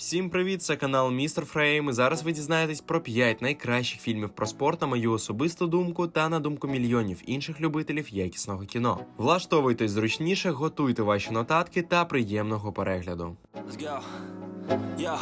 Всім привіт, це канал Містер Фрейм. І зараз ви дізнаєтесь про 5 найкращих фільмів про спорт на мою особисту думку та на думку мільйонів інших любителів якісного кіно. Влаштовуйтесь зручніше, готуйте ваші нотатки та приємного перегляду. Let's go. Yo,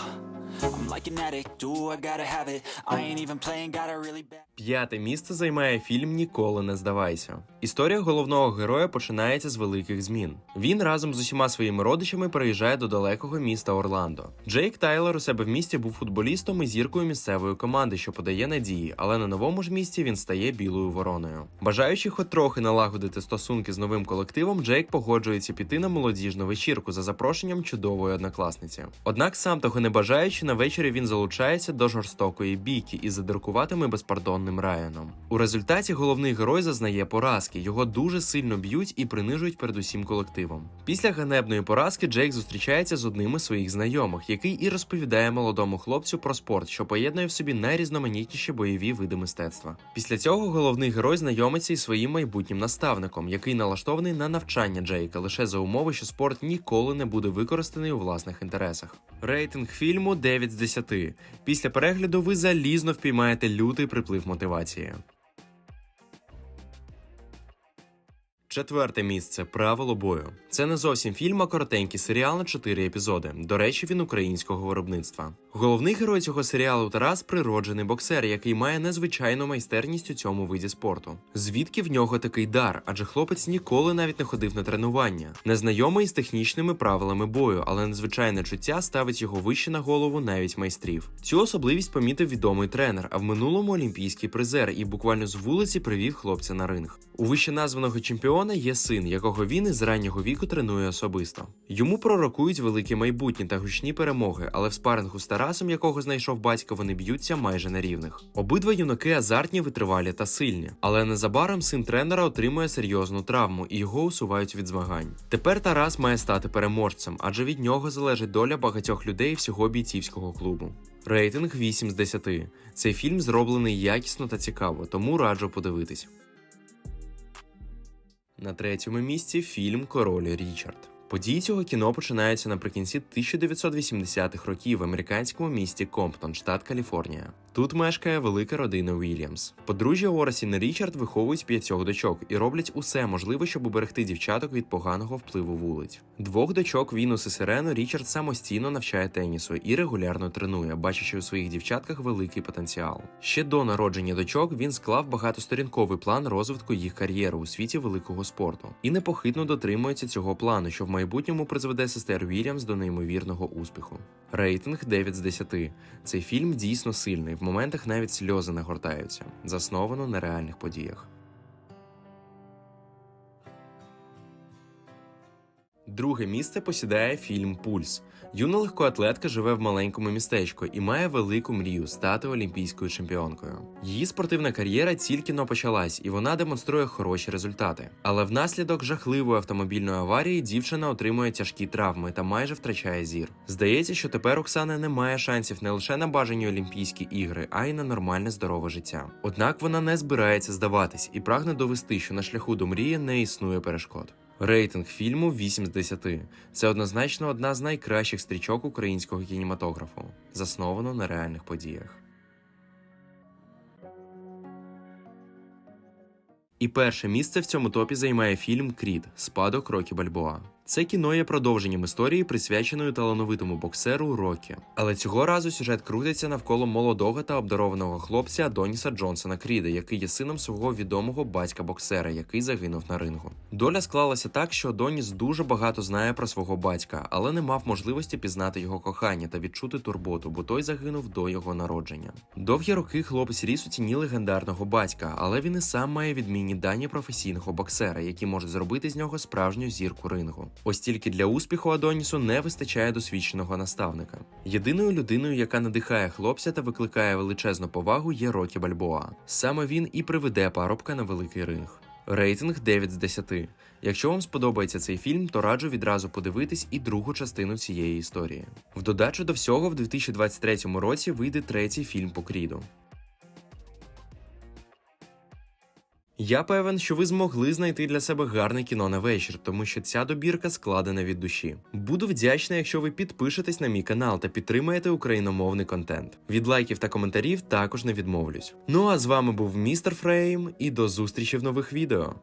П'яте місце займає фільм Ніколи не здавайся. Історія головного героя починається з великих змін. Він разом з усіма своїми родичами переїжджає до далекого міста Орландо. Джейк Тайлер у себе в місті був футболістом і зіркою місцевої команди, що подає надії, але на новому ж місці він стає білою вороною. Бажаючи хоч трохи налагодити стосунки з новим колективом, Джейк погоджується піти на молодіжну вечірку за запрошенням чудової однокласниці. Однак, сам того не бажаючи, на вечорі він залучається до жорстокої бійки із задиркуватими безпардонним Райаном. У результаті головний герой зазнає поразки. Його дуже сильно б'ють і принижують перед усім колективом. Після ганебної поразки Джейк зустрічається з одним із своїх знайомих, який і розповідає молодому хлопцю про спорт, що поєднує в собі найрізноманітніші бойові види мистецтва. Після цього головний герой знайомиться із своїм майбутнім наставником, який налаштований на навчання Джейка лише за умови, що спорт ніколи не буде використаний у власних інтересах. Рейтинг фільму 9 з 10. Після перегляду ви залізно впіймаєте лютий приплив мотивації. Четверте місце правило бою. Це не зовсім фільм, а коротенький серіал на 4 епізоди. До речі, він українського виробництва. Головний герой цього серіалу Тарас природжений боксер, який має незвичайну майстерність у цьому виді спорту. Звідки в нього такий дар? Адже хлопець ніколи навіть не ходив на тренування, незнайомий з технічними правилами бою, але незвичайне чуття ставить його вище на голову навіть майстрів. Цю особливість помітив відомий тренер, а в минулому олімпійський призер і буквально з вулиці привів хлопця на ринг. У вищеназваного чемпіона є син, якого він із раннього віку тренує особисто. Йому пророкують велике майбутнє та гучні перемоги, але в спарингу з Тарасом, якого знайшов батько, вони б'ються майже на рівних. Обидва юнаки азартні, витривалі та сильні. Але незабаром син тренера отримує серйозну травму і його усувають від змагань. Тепер Тарас має стати переможцем, адже від нього залежить доля багатьох людей всього бійцівського клубу. Рейтинг 8 з 10. Цей фільм зроблений якісно та цікаво, тому раджу подивитись. На третьому місці фільм Король Річард. Події цього кіно починаються наприкінці 1980-х років в американському місті Комптон, штат Каліфорнія. Тут мешкає велика родина Уільямс. Подружжя Орасін і Річард виховують п'ятьох дочок і роблять усе можливе, щоб уберегти дівчаток від поганого впливу вулиць. Двох дочок Вінус і Сирену Річард самостійно навчає тенісу і регулярно тренує, бачачи у своїх дівчатках великий потенціал. Ще до народження дочок він склав багатосторінковий план розвитку їх кар'єри у світі великого спорту і непохитно дотримується цього плану, що в майбутньому призведе сестер Вільямс до неймовірного успіху. Рейтинг 9 з 10. Цей фільм дійсно сильний. В моментах навіть сльози нагортаються, засновано на реальних подіях. Друге місце посідає фільм Пульс. Юна легкоатлетка живе в маленькому містечку і має велику мрію стати олімпійською чемпіонкою. Її спортивна кар'єра тільки но почалась, і вона демонструє хороші результати. Але внаслідок жахливої автомобільної аварії дівчина отримує тяжкі травми та майже втрачає зір. Здається, що тепер Оксана не має шансів не лише на бажані Олімпійські ігри, а й на нормальне здорове життя. Однак вона не збирається здаватись і прагне довести, що на шляху до мрії не існує перешкод. Рейтинг фільму 8 з 10. Це однозначно одна з найкращих стрічок українського кінематографу, засновано на реальних подіях. І перше місце в цьому топі займає фільм Крід Спадок Рокі Бальбоа. Це кіно є продовженням історії, присвяченої талановитому боксеру Рокі. Але цього разу сюжет крутиться навколо молодого та обдарованого хлопця Адоніса Джонсона Кріда, який є сином свого відомого батька боксера, який загинув на рингу. Доля склалася так, що Адоніс дуже багато знає про свого батька, але не мав можливості пізнати його кохання та відчути турботу, бо той загинув до його народження. Довгі роки хлопець ріс у ціні легендарного батька, але він і сам має відмінні дані професійного боксера, які можуть зробити з нього справжню зірку рингу. Ось тільки для успіху Адонісу не вистачає досвідченого наставника. Єдиною людиною, яка надихає хлопця та викликає величезну повагу, є Рокі Бальбоа. Саме він і приведе парубка на великий ринг. Рейтинг 9 з 10. Якщо вам сподобається цей фільм, то раджу відразу подивитись і другу частину цієї історії. В додачу до всього, в 2023 році вийде третій фільм по Кріду. Я певен, що ви змогли знайти для себе гарне кіно на вечір, тому що ця добірка складена від душі. Буду вдячний, якщо ви підпишетесь на мій канал та підтримаєте україномовний контент. Від лайків та коментарів також не відмовлюсь. Ну а з вами був містер Фрейм, і до зустрічі в нових відео.